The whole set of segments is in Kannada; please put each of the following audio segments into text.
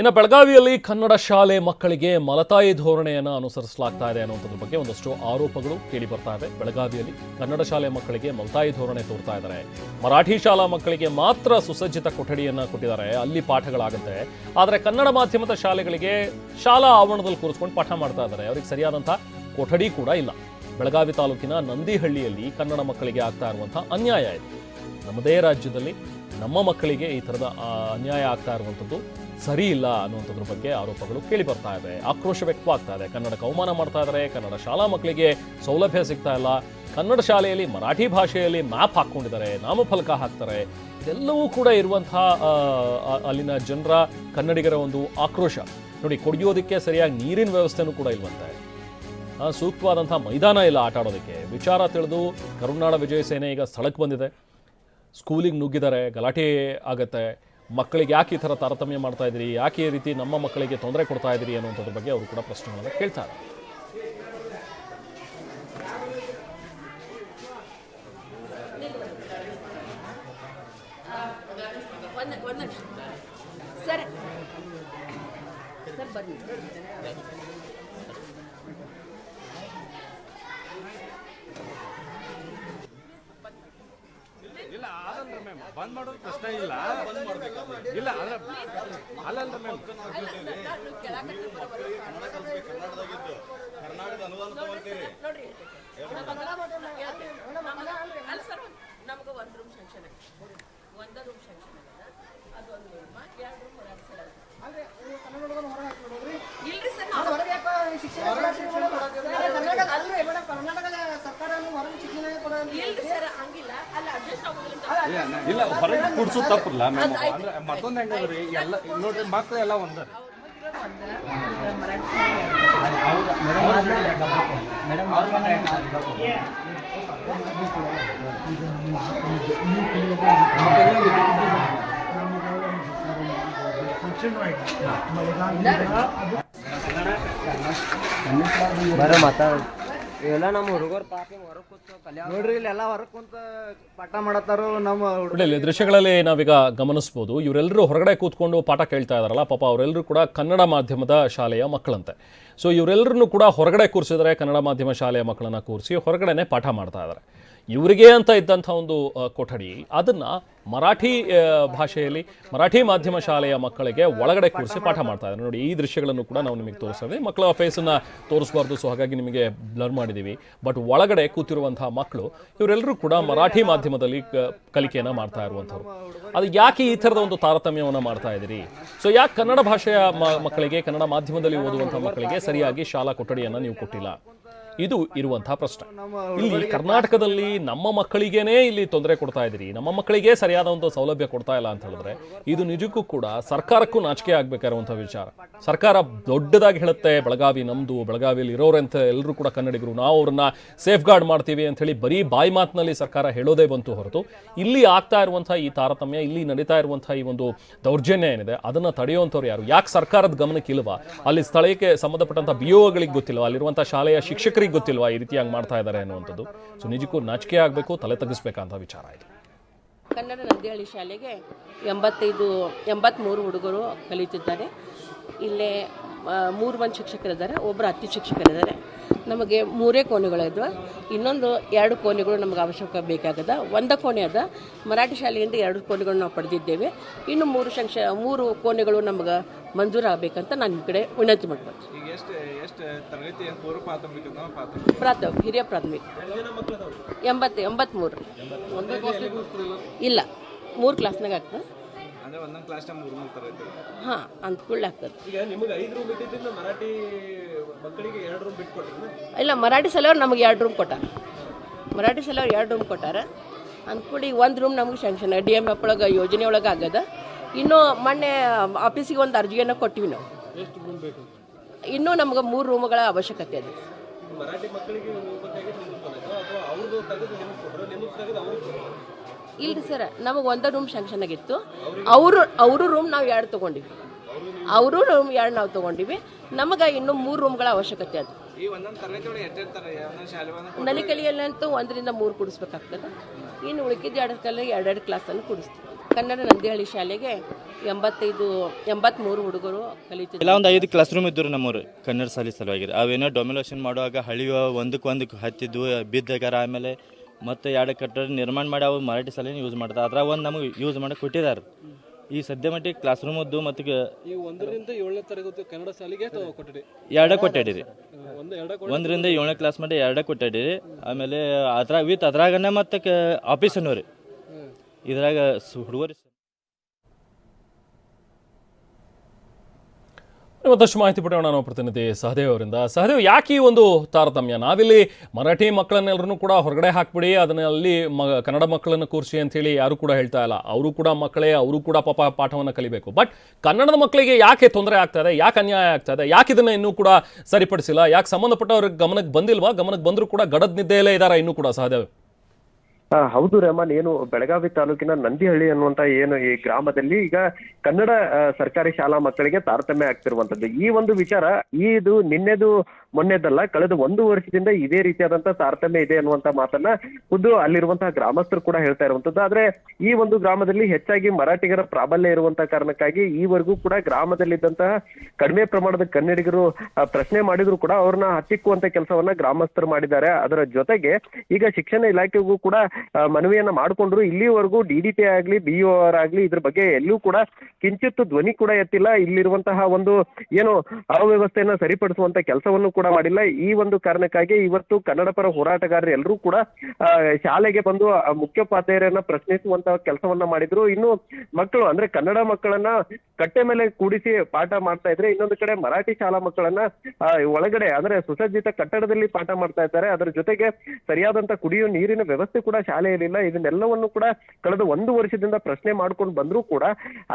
ಇನ್ನು ಬೆಳಗಾವಿಯಲ್ಲಿ ಕನ್ನಡ ಶಾಲೆ ಮಕ್ಕಳಿಗೆ ಮಲತಾಯಿ ಧೋರಣೆಯನ್ನು ಅನುಸರಿಸಲಾಗ್ತಾ ಇದೆ ಅನ್ನುವಂಥದ್ರ ಬಗ್ಗೆ ಒಂದಷ್ಟು ಆರೋಪಗಳು ಕೇಳಿ ಬರ್ತಾ ಇವೆ ಬೆಳಗಾವಿಯಲ್ಲಿ ಕನ್ನಡ ಶಾಲೆ ಮಕ್ಕಳಿಗೆ ಮಲತಾಯಿ ಧೋರಣೆ ತೋರ್ತಾ ಇದ್ದಾರೆ. ಮರಾಠಿ ಶಾಲಾ ಮಕ್ಕಳಿಗೆ ಮಾತ್ರ ಸುಸಜ್ಜಿತ ಕೊಠಡಿಯನ್ನು ಕೊಟ್ಟಿದ್ದಾರೆ. ಅಲ್ಲಿ ಪಾಠಗಳಾಗುತ್ತೆ. ಆದರೆ ಕನ್ನಡ ಮಾಧ್ಯಮದ ಶಾಲೆಗಳಿಗೆ ಶಾಲಾ ಆವರಣದಲ್ಲಿ ಕೂರಿಸ್ಕೊಂಡು ಪಾಠ ಮಾಡ್ತಾ ಇದ್ದಾರೆ. ಅವ್ರಿಗೆ ಸರಿಯಾದಂಥ ಕೊಠಡಿ ಕೂಡ ಇಲ್ಲ. ಬೆಳಗಾವಿ ತಾಲೂಕಿನ ನಂದಿಹಳ್ಳಿಯಲ್ಲಿ ಕನ್ನಡ ಮಕ್ಕಳಿಗೆ ಆಗ್ತಾ ಇರುವಂಥ ಅನ್ಯಾಯ ಇದೆ. ನಮ್ಮದೇ ರಾಜ್ಯದಲ್ಲಿ ನಮ್ಮ ಮಕ್ಕಳಿಗೆ ಈ ಥರದ ಅನ್ಯಾಯ ಆಗ್ತಾ ಇರುವಂಥದ್ದು ಸರಿ ಇಲ್ಲ ಅನ್ನುವಂಥದ್ರ ಬಗ್ಗೆ ಆರೋಪಗಳು ಕೇಳಿ ಬರ್ತಾ ಇವೆ ಆಕ್ರೋಶ ವ್ಯಕ್ತವಾಗ್ತಾ ಇದೆ. ಕನ್ನಡಕ್ಕೆ ಅವಮಾನ ಮಾಡ್ತಾ ಇದ್ದಾರೆ ಕನ್ನಡ ಶಾಲಾ ಮಕ್ಕಳಿಗೆ ಸೌಲಭ್ಯ ಸಿಗ್ತಾ ಇಲ್ಲ. ಕನ್ನಡ ಶಾಲೆಯಲ್ಲಿ ಮರಾಠಿ ಭಾಷೆಯಲ್ಲಿ ಮ್ಯಾಪ್ ಹಾಕ್ಕೊಂಡಿದ್ದಾರೆ. ನಾಮಫಲಕ ಹಾಕ್ತಾರೆ. ಇದೆಲ್ಲವೂ ಕೂಡ ಇರುವಂತಹ ಅಲ್ಲಿನ ಜನರ, ಕನ್ನಡಿಗರ ಒಂದು ಆಕ್ರೋಶ. ನೋಡಿ, ಕುಡಿಯೋದಕ್ಕೆ ಸರಿಯಾಗಿ ನೀರಿನ ವ್ಯವಸ್ಥೆನೂ ಕೂಡ ಇಲ್ವಂತೆ. ಸೂಕ್ತವಾದಂಥ ಮೈದಾನ ಇಲ್ಲ ಆಟ ಆಡೋದಕ್ಕೆ. ವಿಚಾರ ತಿಳಿದು ಕರುನಾಡ ವಿಜಯ ಸೇನೆ ಈಗ ಸ್ಥಳಕ್ಕೆ ಬಂದಿದೆ. ಸ್ಕೂಲಿಗೆ ನುಗ್ಗಿದ್ದಾರೆ ಗಲಾಟೆ ಆಗುತ್ತೆ. ಮಕ್ಕಳಿಗೆ ಯಾಕೆ ಈ ಥರ ತಾರತಮ್ಯ ಮಾಡ್ತಾ ಇದ್ದೀರಿ? ಯಾಕೆ ಈ ರೀತಿ ನಮ್ಮ ಮಕ್ಕಳಿಗೆ ತೊಂದರೆ ಕೊಡ್ತಾ ಇದ್ದೀರಿ ಅನ್ನುವಂಥದ್ರ ಬಗ್ಗೆ ಅವರು ಕೂಡ ಪ್ರಶ್ನೆಗಳನ್ನು ಕೇಳ್ತಾರೆ. ಸರ್ ಸರ್ ಬನ್ನಿ ಇಲ್ಲ ಅದಲ್ರಿ ಮ್ಯಾಮ್ ಬಂದ್ ಮಾಡೋದು ಪ್ರಶ್ನೆ ಇಲ್ಲ. ಇಲ್ಲ ಅಲ್ಲ ಅಲ್ಲಲ್ಲ ಮ್ಯಾಮ್ ನೋಡ್ರಿ ಅಲ್ಲ ಸರ್ ನಮ್ಗೆ ಒಂದು ರೂಮ್ ಒಂದೇ ಒಂದು ರೂಮ್ ಶಾಂಕ್ಷನ್ ಆಗಿದೆ ಅದೊಂದು ರೂಮ್ ಎರಡು ರೂಮ್ ಹೊರಗೆ ಸರ್ ಇಲ್ರಿ ಸರ್ ನಾವು ಇಲ್ರಿ ಸರ್ ಹಂಗಿಲ್ಲ ಅಲ್ಲ ಅಡ್ಜಸ್ಟ್ ಆಗೋದಿಲ್ಲ ಇಲ್ಲ ಹೊರಗೆ ಕುಡ್ಸೋದು ತಪ್ಪಲ್ಲ ಮ್ಯಾಮ್ ಅಂದ್ರೆ ಮತ್ತೊಂದು ಹೆಂಗದ್ರಿ ಎಲ್ಲ ನೋಡ್ರಿ ಮಕ್ಳು ಎಲ್ಲ ಒಂದ. ಬರ ಮಾತಾ ಇವೆಲ್ಲ ನಮ್ಮ ಹುಡುಗರು ಪಾಪಿ ಹೊರಗೆ ಕೂತು ಕಲ್ಯಾಣ ನೋಡ್ರಿ ಇಲ್ಲೆಲ್ಲ ಹೊರಗೆ ಕುಂತ ಪಾಠ ಮಾಡತ್ತಾರು ನಮ್ಮ ಹುಡುಗ ಇಲ್ಲಿ ದೃಶ್ಯಗಳಲ್ಲಿ ನಾವೀಗ ಗಮನಿಸ್ಬೋದು ಇವರೆಲ್ಲರೂ ಹೊರಗಡೆ ಕೂತ್ಕೊಂಡು ಪಾಠ ಕೇಳ್ತಾ ಇದಾರಲ್ಲ ಪಾಪ ಅವರೆಲ್ಲರೂ ಕೂಡ ಕನ್ನಡ ಮಾಧ್ಯಮದ ಶಾಲೆಯ ಮಕ್ಕಳಂತೆ. ಸೊ ಇವರೆಲ್ಲರನ್ನು ಕೂಡ ಹೊರಗಡೆ ಕೂರಿಸಿದರೆ ಕನ್ನಡ ಮಾಧ್ಯಮ ಶಾಲೆಯ ಮಕ್ಕಳನ್ನ ಕೂರಿಸಿ ಹೊರಗಡೆನೆ ಪಾಠ ಮಾಡ್ತಾ ಇದ್ದಾರೆ. ಇವರಿಗೆ ಅಂತ ಇದ್ದಂಥ ಒಂದು ಕೊಠಡಿ, ಅದನ್ನ ಮರಾಠಿ ಭಾಷೆಯಲ್ಲಿ, ಮರಾಠಿ ಮಾಧ್ಯಮ ಶಾಲೆಯ ಮಕ್ಕಳಿಗೆ ಒಳಗಡೆ ಕೂರಿಸಿ ಪಾಠ ಮಾಡ್ತಾ ಇದ್ದಾರೆ. ನೋಡಿ, ಈ ದೃಶ್ಯಗಳನ್ನು ಕೂಡ ನಾವು ನಿಮಗೆ ತೋರಿಸ್ತೇವೆ ಮಕ್ಕಳ ಫೇಸನ್ನು ತೋರಿಸಬಾರ್ದು ಸೊ ಹಾಗಾಗಿ ನಿಮಗೆ ಬ್ಲರ್ ಮಾಡಿದ್ದೀವಿ. ಬಟ್ ಒಳಗಡೆ ಕೂತಿರುವಂತಹ ಮಕ್ಕಳು, ಇವರೆಲ್ಲರೂ ಕೂಡ ಮರಾಠಿ ಮಾಧ್ಯಮದಲ್ಲಿ ಕಲಿಕೆಯನ್ನ ಮಾಡ್ತಾ ಇರುವಂಥವ್ರು. ಅದು ಯಾಕೆ ಈ ಥರದ ಒಂದು ತಾರತಮ್ಯವನ್ನು ಮಾಡ್ತಾ ಇದ್ದೀರಿ? ಸೊ ಯಾಕೆ ಕನ್ನಡ ಭಾಷೆಯ ಮಕ್ಕಳಿಗೆ, ಕನ್ನಡ ಮಾಧ್ಯಮದಲ್ಲಿ ಓದುವಂಥ ಮಕ್ಕಳಿಗೆ ಸರಿಯಾಗಿ ಶಾಲಾ ಕೊಠಡಿಯನ್ನು ನೀವು ಕೊಟ್ಟಿಲ್ಲ. ಇದು ಇರುವಂತಹ ಪ್ರಶ್ನೆ. ಇಲ್ಲಿ ಕರ್ನಾಟಕದಲ್ಲಿ ನಮ್ಮ ಮಕ್ಕಳಿಗೇನೆ ಇಲ್ಲಿ ತೊಂದರೆ ಕೊಡ್ತಾ ಇದ್ದೀರಿ? ನಮ್ಮ ಮಕ್ಕಳಿಗೆ ಸರಿಯಾದ ಒಂದು ಸೌಲಭ್ಯ ಕೊಡ್ತಾ ಇಲ್ಲ ಅಂತ ಹೇಳಿದ್ರೆ ಇದು ನಿಜಕ್ಕೂ ಕೂಡ ಸರ್ಕಾರಕ್ಕೂ ನಾಚಿಕೆ ಆಗ್ಬೇಕಾಗಿರುವಂತಹ ವಿಚಾರ. ಸರ್ಕಾರ ದೊಡ್ಡದಾಗಿ ಹೇಳುತ್ತೆ ಬೆಳಗಾವಿ ನಮ್ದು ಬೆಳಗಾವಿಯಲ್ಲಿ ಇರೋರಂತ ಎಲ್ಲರೂ ಕೂಡ ಕನ್ನಡಿಗರು ನಾವು ಅವ್ರನ್ನ ಸೇಫ್ ಗಾರ್ಡ್ ಮಾಡ್ತೀವಿ ಅಂತ ಹೇಳಿ ಬರೀ ಬಾಯಿ ಮಾತಿನಲ್ಲಿ ಸರ್ಕಾರ ಹೇಳೋದೇ ಬಂತು ಹೊರತು ಇಲ್ಲಿ ಆಗ್ತಾ ಇರುವಂತಹ ಈ ತಾರತಮ್ಯ ಇಲ್ಲಿ ನಡೀತಾ ಇರುವಂತಹ ಈ ಒಂದು ದೌರ್ಜನ್ಯ ಏನಿದೆ ಅದನ್ನ ತಡೆಯುವಂಥವ್ರು ಯಾರು? ಯಾಕೆ ಸರ್ಕಾರದ ಗಮನಕ್ಕೆ ಇಲ್ವಾ ಅಲ್ಲಿ ಸ್ಥಳಕ್ಕೆ ಸಂಬಂಧಪಟ್ಟಂತ ಬಿಒಗಳಿಗೆ ಗೊತ್ತಿಲ್ಲ ಗೊತ್ತಿಲ್ವಾ ಅಲ್ಲಿರುವಂತಹ ಶಾಲೆಯ ಶಿಕ್ಷಕರಿಗೆ ಗೊತ್ತಿಲ್ವಾ ಈ ರೀತಿಯಾಗಿ ಮಾಡ್ತಾ ಇದ್ದಾರೆ ಅನ್ನುವಂಥದ್ದು. ಸೊ ನಿಜಕ್ಕೂ ನಾಚಿಕೆ ಆಗಬೇಕು, ತಲೆ ತಗ್ಗಿಸ್ಬೇಕಂತ ವಿಚಾರ ಇದು. ಕನ್ನಡ ನಂದಿಹಳ್ಳಿ ಶಾಲೆಗೆ ಎಂಬತ್ತೈದು ಎಂಬತ್ತ್ಮೂರು ಹುಡುಗರು ಕಲಿತಿದ್ದಾರೆ. ಇಲ್ಲೇ ಮೂರು ಮಂದಿ ಶಿಕ್ಷಕರಿದ್ದಾರೆ ಒಬ್ಬರು ಅತಿ ಶಿಕ್ಷಕರಿದ್ದಾರೆ. ನಮಗೆ ಮೂರೇ ಕೋಣೆಗಳಿದ್ವು ಇನ್ನೊಂದು ಎರಡು ಕೋಣೆಗಳು ನಮಗೆ ಅವಶ್ಯಕ ಬೇಕಾಗದ. ಒಂದ ಕೋಣೆ ಅದ. ಮರಾಠಿ ಶಾಲೆಯಿಂದ ಎರಡು ಕೋಣೆಗಳು ನಾವು ಪಡೆದಿದ್ದೇವೆ. ಇನ್ನು ಮೂರು ಸಂಕ್ಷ ಮೂರು ಕೋಣೆಗಳು ನಮಗೆ ಮಂಜೂರಾಗಬೇಕಂತ ನಾನು ನಿಮ್ಮ ಕಡೆ ವಿನಂತಿ ಮಾಡ್ಬೋದು ಪ್ರಾಥಮಿಕ ಹಿರಿಯ ಪ್ರಾಥಮಿಕ. ಎಂಬತ್ತು ಎಂಬತ್ತ್ಮೂರು ಇಲ್ಲ ಮೂರು ಕ್ಲಾಸ್ನಾಗ ಆಗ್ತದೆ. ಅಂದ್ರೆ ಒಂದೊಂದು ಕ್ಲಾಸ್ ಮೂರು ಮೂರು ತರಗತಿ ಹಾಂ ಅಂತ ಆಗ್ತದೆ. ಈಗ ನಿಮಗೆ ಐದು ರೂಮ್ ಇದ್ದಿದ್ದು ಮರಾಠಿ ಮಕ್ಕಳಿಗೆ ಎರಡು ರೂಮ್ ಬಿಟ್ಕೊಟ್ರಿ ಇಲ್ಲ ಮರಾಠಿ ಸಲವರು ನಮಗೆ ಎರಡು ರೂಮ್ ಕೊಟ್ಟಾರ. ಮರಾಠಿ ಸಲವರು ಎರಡು ರೂಮ್ ಕೊಟ್ಟಾರ. ಅಂದ್ಕೂಡಿ ಒಂದು ರೂಮ್ ನಮಗೆ ಶಾಂಕ್ಷನ್ ಡಿ ಎಂ ಎಫ್ ಒಳಗೆ ಯೋಜನೆ ಒಳಗೆ ಆಗ್ಯದ ಇನ್ನೂ ಮೊನ್ನೆ ಆಫೀಸಿಗೆ ಒಂದು ಅರ್ಜಿಯನ್ನು ಕೊಟ್ಟಿವಿ ನಾವು. ಎಷ್ಟು ರೂಮ್ ಬೇಕು? ಇನ್ನೂ ನಮ್ಗೆ ಮೂರು ರೂಮ್ಗಳ ಅವಶ್ಯಕತೆ ಇದೆ ಮರಾಠಿ ಮಕ್ಕಳಿಗೆ ಇಲ್ರಿ ಸರ್ ನಮಗೆ ಒಂದೇ ರೂಮ್ ಶಾಂಕ್ಷನ್ ಆಗಿತ್ತು. ಅವರು ಅವರು ರೂಮ್ ನಾವು ಎರಡು ತೊಗೊಂಡಿವಿ. ಅವರು ರೂಮ್ ಎರಡು ನಾವು ತೊಗೊಂಡಿವಿ. ನಮಗೆ ಇನ್ನೂ ಮೂರು ರೂಮ್ಗಳ ಅವಶ್ಯಕತೆ ಅದು. ನಲಿಕಲಿಯಲ್ಲಂತೂ ಒಂದರಿಂದ ಮೂರು ಕುಡಿಸ್ಬೇಕಾಗ್ತದೆ. ಇನ್ನು ಉಳಿಕಿದ ಎರಡು ಕಲ್ಲಿ ಎರಡೆರಡು ಕ್ಲಾಸನ್ನು ಕುಡಿಸ್ತೀವಿ. ಕನ್ನಡ ನಂದಿಹಳ್ಳಿ ಶಾಲೆಗೆ ಎಂಬತ್ತೈದು ಎಂಬತ್ತ್ಮೂರು ಹುಡುಗರು ಕಲಿತಿದ್ದಾರೆ. ಇಲ್ಲ ಒಂದು ಐದು ಕ್ಲಾಸ್ ರೂಮ್ ಇದ್ದರು ನಮ್ಮೂರು ಕನ್ನಡ ಶಾಲೆ ಸಲುವಾಗಿ. ಅವೇನೋ ಡೊಮಿನೇಷನ್ ಮಾಡುವಾಗ ಹಳಿಯುವ ಒಂದಕ್ಕೆ ಒಂದಕ್ಕೆ ಹತ್ತಿದ್ವು ಬಿದ್ದಾಗಾರ ಆಮೇಲೆ ಮತ್ತೆ ಎರಡು ಕಟ್ಟಡ ನಿರ್ಮಾಣ ಮಾಡಿ ಅವು ಮರಾಠಿ ಸಾಲಿನ ಯೂಸ್ ಮಾಡ್ತಾರೆ ಅದ್ರಾಗ ಒಂದು ನಮಗೆ ಯೂಸ್ ಮಾಡಕ್ಕೆ ಕೊಟ್ಟಿದ್ದಾರೆ ಈ ಸದ್ಯ ಮಟ್ಟಿಗೆ ಕ್ಲಾಸ್ ರೂಮದ್ದು ಮತ್ತು ಈ ಒಂದರಿಂದ ಏಳನೇ ತರಗತಿ ಕನ್ನಡ ಶಾಲೆಗೆ ಕೊಟ್ಟಿರಿ ಎರಡೇ ಕೊಟ್ಟಾಡಿರಿ ಒಂದು ಎರಡ ಒಂದರಿಂದ ಏಳನೇ ಕ್ಲಾಸ್ ಮಾಡಿ ಎರಡೇ ಕೊಟ್ಟಾಡಿರಿ ಆಮೇಲೆ ಅದ್ರಾಗ ವಿತ್ ಅದ್ರಾಗನೇ ಮತ್ತೆ ಆಫೀಸ್ ಅನ್ನೋರಿ. ಇದ್ರಾಗ ಹುಡುಗರು ಮತ್ತಷ್ಟು ಮಾಹಿತಿ ಪಡೆಯೋಣ ನಾವು ಪ್ರತಿನಿಧಿ ಸಹದೇವ್ ಅವರಿಂದ. ಸಹದೇವ್, ಯಾಕೆ ಈ ಒಂದು ತಾರತಮ್ಯ? ನಾವಿಲ್ಲಿ ಮರಾಠಿ ಮಕ್ಕಳನ್ನೆಲ್ಲರೂ ಕೂಡ ಹೊರಗಡೆ ಹಾಕ್ಬಿಡಿ ಅದನ್ನ ಅಲ್ಲಿ ಮ, ಕನ್ನಡ ಮಕ್ಕಳನ್ನು ಕೂರಿಸಿ ಅಂತೇಳಿ ಯಾರು ಕೂಡ ಹೇಳ್ತಾ ಇಲ್ಲ. ಅವರು ಕೂಡ ಮಕ್ಕಳೇ, ಅವರು ಕೂಡ ಪಾಪ ಪಾಠವನ್ನು ಕಲಿಬೇಕು. ಬಟ್ ಕನ್ನಡದ ಮಕ್ಕಳಿಗೆ ಯಾಕೆ ತೊಂದರೆ ಆಗ್ತಾ ಯಾಕೆ ಅನ್ಯಾಯ ಆಗ್ತಾ ಇದೆ? ಯಾಕೆ ಇದನ್ನ ಇನ್ನೂ ಕೂಡ ಸರಿಪಡಿಸಿಲ್ಲ? ಯಾಕೆ ಸಂಬಂಧಪಟ್ಟವ್ರಿಗೆ ಗಮನಕ್ಕೆ ಬಂದಿಲ್ವಾ? ಗಮನಕ್ಕೆ ಬಂದರೂ ಕೂಡ ಗಡದ ನಿದ್ದೆಯಲ್ಲೇ ಇದ್ದಾರೆ ಇನ್ನೂ ಕೂಡ ಸಹದೇವ್? ಆ, ಹೌದು ರೆಹಮಾನ್ ಏನು ಬೆಳಗಾವಿ ತಾಲೂಕಿನ ನಂದಿಹಳ್ಳಿ ಅನ್ನುವಂತ ಏನು ಈ ಗ್ರಾಮದಲ್ಲಿ ಈಗ ಕನ್ನಡ ಸರ್ಕಾರಿ ಶಾಲಾ ಮಕ್ಕಳಿಗೆ ತಾರತಮ್ಯ ಆಗ್ತಿರುವಂತದ್ದು. ಈ ಒಂದು ವಿಚಾರ ಈ ಇದು ನಿನ್ನೆದು ಮೊನ್ನೆದಲ್ಲ ಕಳೆದ ಒಂದು ವರ್ಷದಿಂದ ಇದೇ ರೀತಿಯಾದಂತ ತಾರತಮ್ಯ ಇದೆ ಅನ್ನುವಂತ ಮಾತನ್ನ ಖುದ್ದು ಅಲ್ಲಿರುವಂತಹ ಗ್ರಾಮಸ್ಥರು ಕೂಡ ಹೇಳ್ತಾ ಇರುವಂತದ್ದು. ಆದ್ರೆ ಈ ಒಂದು ಗ್ರಾಮದಲ್ಲಿ ಹೆಚ್ಚಾಗಿ ಮರಾಠಿಗರ ಪ್ರಾಬಲ್ಯ ಇರುವಂತಹ ಕಾರಣಕ್ಕಾಗಿ ಈವರೆಗೂ ಕೂಡ ಗ್ರಾಮದಲ್ಲಿದ್ದಂತಹ ಕಡಿಮೆ ಪ್ರಮಾಣದ ಕನ್ನಡಿಗರು ಪ್ರಶ್ನೆ ಮಾಡಿದ್ರು ಕೂಡ ಅವ್ರನ್ನ ಹತ್ತಿಕ್ಕುವಂತ ಕೆಲಸವನ್ನ ಗ್ರಾಮಸ್ಥರು ಮಾಡಿದ್ದಾರೆ. ಅದರ ಜೊತೆಗೆ ಈಗ ಶಿಕ್ಷಣ ಇಲಾಖೆಗೂ ಕೂಡ ಮನವಿಯನ್ನ ಮಾಡಿಕೊಂಡ್ರು. ಇಲ್ಲಿವರೆಗೂ ಡಿ ಡಿ ಪಿ ಆಗ್ಲಿ, ಬಿ ಒ ಆಗ್ಲಿ ಇದ್ರ ಬಗ್ಗೆ ಎಲ್ಲೂ ಕೂಡ ಕಿಂಚಿತ್ತು ಧ್ವನಿ ಕೂಡ ಎತ್ತಿಲ್ಲ. ಇಲ್ಲಿರುವಂತಹ ಒಂದು ಏನು ಅವ್ಯವಸ್ಥೆಯನ್ನ ಸರಿಪಡಿಸುವಂತ ಕೆಲಸವನ್ನು ಕೂಡ ಮಾಡಿಲ್ಲ. ಈ ಒಂದು ಕಾರಣಕ್ಕಾಗಿ ಇವತ್ತು ಕನ್ನಡ ಪರ ಹೋರಾಟಗಾರರು ಎಲ್ಲರೂ ಕೂಡ ಶಾಲೆಗೆ ಬಂದು ಮುಖ್ಯೋಪಾಧ್ಯಾಯರನ್ನ ಪ್ರಶ್ನಿಸುವಂತ ಕೆಲಸವನ್ನ ಮಾಡಿದ್ರು. ಇನ್ನು ಮಕ್ಕಳು, ಅಂದ್ರೆ ಕನ್ನಡ ಮಕ್ಕಳನ್ನ ಕಟ್ಟೆ ಮೇಲೆ ಕೂಡಿಸಿ ಪಾಠ ಮಾಡ್ತಾ ಇದ್ರೆ, ಇನ್ನೊಂದು ಕಡೆ ಮರಾಠಿ ಶಾಲಾ ಮಕ್ಕಳನ್ನ ಒಳಗಡೆ, ಅಂದ್ರೆ ಸುಸಜ್ಜಿತ ಕಟ್ಟಡದಲ್ಲಿ ಪಾಠ ಮಾಡ್ತಾ ಇದ್ದಾರೆ. ಅದರ ಜೊತೆಗೆ ಸರಿಯಾದಂತ ಕುಡಿಯುವ ನೀರಿನ ವ್ಯವಸ್ಥೆ ಕೂಡ ಶಾಲೆಯಲ್ಲಿಲ್ಲ, ಇದನ್ನೆಲ್ಲವನ್ನು ಕೂಡ ಕಳೆದ ಒಂದು ವರ್ಷದಿಂದ ಪ್ರಶ್ನೆ ಮಾಡ್ಕೊಂಡು ಬಂದ್ರೂ ಕೂಡ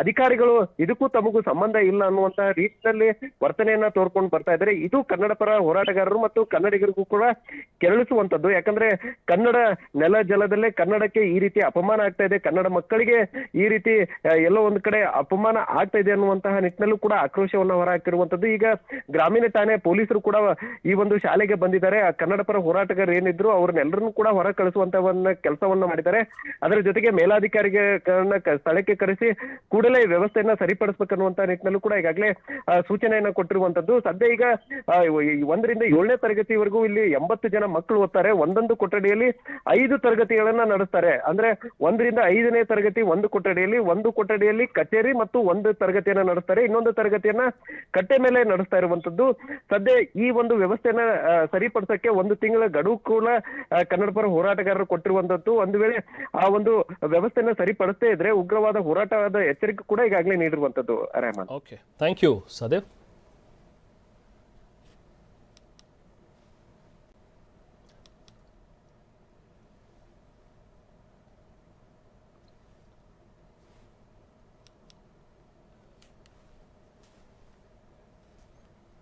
ಅಧಿಕಾರಿಗಳು ಇದಕ್ಕೂ ತಮಗೂ ಸಂಬಂಧ ಇಲ್ಲ ಅನ್ನುವಂತಹ ರೀತಿಯಲ್ಲಿ ವರ್ತನೆಯನ್ನ ತೋರ್ಕೊಂಡು ಬರ್ತಾ ಇದ್ದಾರೆ. ಇದು ಕನ್ನಡ ಪರ ಹೋರಾಟಗಾರರು ಮತ್ತು ಕನ್ನಡಿಗರಿಗೂ ಕೂಡ ಕೆರಳಿಸುವಂತದ್ದು. ಯಾಕಂದ್ರೆ ಕನ್ನಡ ನೆಲ ಜಲದಲ್ಲೇ ಕನ್ನಡಕ್ಕೆ ಈ ರೀತಿ ಅಪಮಾನ ಆಗ್ತಾ ಇದೆ. ಕನ್ನಡ ಮಕ್ಕಳಿಗೆ ಈ ರೀತಿ ಎಲ್ಲೋ ಒಂದ್ ಕಡೆ ಅಪಮಾನ ಆಗ್ತಾ ಇದೆ ಅನ್ನುವಂತಹ ನಿಟ್ಟಿನಲ್ಲೂ ಕೂಡ ಆಕ್ರೋಶವನ್ನ ಹೊರಹಾಕಿರುವಂತದ್ದು. ಈಗ ಗ್ರಾಮೀಣ ಠಾಣೆ ಪೊಲೀಸರು ಕೂಡ ಈ ಒಂದು ಶಾಲೆಗೆ ಬಂದಿದ್ದಾರೆ. ಆ ಕನ್ನಡ ಪರ ಹೋರಾಟಗಾರರು ಏನಿದ್ರು ಅವ್ರನ್ನೆಲ್ಲರನ್ನು ಕೂಡ ಹೊರ ಕಳಿಸುವಂತವನ್ನ ಕೆಲಸವನ್ನ ಮಾಡಿದ್ದಾರೆ. ಅದರ ಜೊತೆಗೆ ಮೇಲಾಧಿಕಾರಿಗೆ ಕರ್ನ- ಕ- ಸ್ಥಳಕ್ಕೆ ಕರೆಸಿ ಕೂಡಲೇ ಈ ವ್ಯವಸ್ಥೆಯನ್ನ ಸರಿಪಡಿಸ್ಬೇಕನ್ನುವಂತ ನಿಟ್ಟಿನಲ್ಲೂ ಕೂಡ ಈಗಾಗಲೇ ಸೂಚನೆಯನ್ನ ಕೊಟ್ಟಿರುವಂತದ್ದು. ಸದ್ಯ ಈಗ ಒಂದರಿಂದ ಏಳನೇ ತರಗತಿವರೆಗೂ ಇಲ್ಲಿ ಎಂಬತ್ತು ಜನ ಮಕ್ಕಳು ಓದ್ತಾರೆ. ಒಂದೊಂದು ಕೊಠಡಿಯಲ್ಲಿ ಐದು ತರಗತಿಗಳನ್ನ ನಡೆಸ್ತಾರೆ. ಅಂದ್ರೆ ಒಂದರಿಂದ ಐದನೇ ತರಗತಿ ಒಂದು ಕೊಠಡಿಯಲ್ಲಿ ಒಂದು ಕೊಠಡಿಯಲ್ಲಿ ಕಚೇರಿ ಮತ್ತು ಒಂದು ತರಗತಿಯನ್ನ ನಡೆಸ್ತಾರೆ. ಇನ್ನೊಂದು ತರಗತಿಯನ್ನ ಕಟ್ಟೆ ಮೇಲೆ ನಡೆಸ್ತಾ ಇರುವಂತದ್ದು. ಸದ್ಯ ಈ ಒಂದು ವ್ಯವಸ್ಥೆಯನ್ನ ಸರಿಪಡಿಸಕ್ಕೆ ಒಂದು ತಿಂಗಳ ಗಡುವು ಕೂಡ ಕನ್ನಡಪರ ಕನ್ನಡ ಪರ ಕೊಟ್ಟಿರುವಂತದ್ದು ಒಂದು ವೇಳೆ ಆ ಒಂದು ವ್ಯವಸ್ಥೆಯನ್ನ ಸರಿಪಡಿಸದೇ ಇದ್ರೆ ಉಗ್ರವಾದ ಹೋರಾಟದ ಎಚ್ಚರಿಕೆ ಕೂಡ ಈಗಾಗಲೇ ನೀಡಿರುವಂತದ್ದು Rehman okay thank you Sahadev